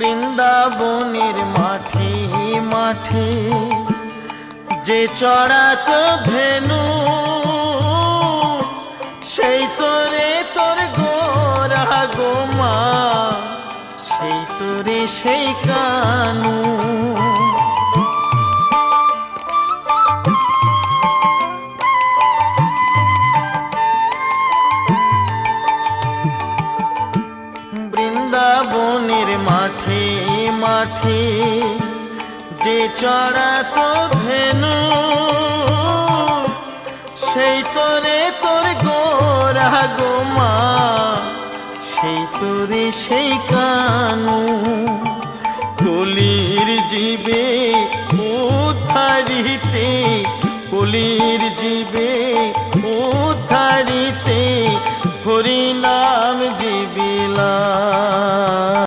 বৃন্দাবনের মাঠে মাঠে যে চড়াত ধেনু, সেই তোরে তোর গোরা গোমা সেই তোরে সেই কানু। বৃন্দাবনের মাঠে মাঠে যে চড়াত ধেনু, সেই তোরে তোর গোরা গোমা সেই তোরে সেই কানু। কলির জীবে উদ্ধারিতে কলির জীবে উদ্ধারিতে হরি নাম জীবিলা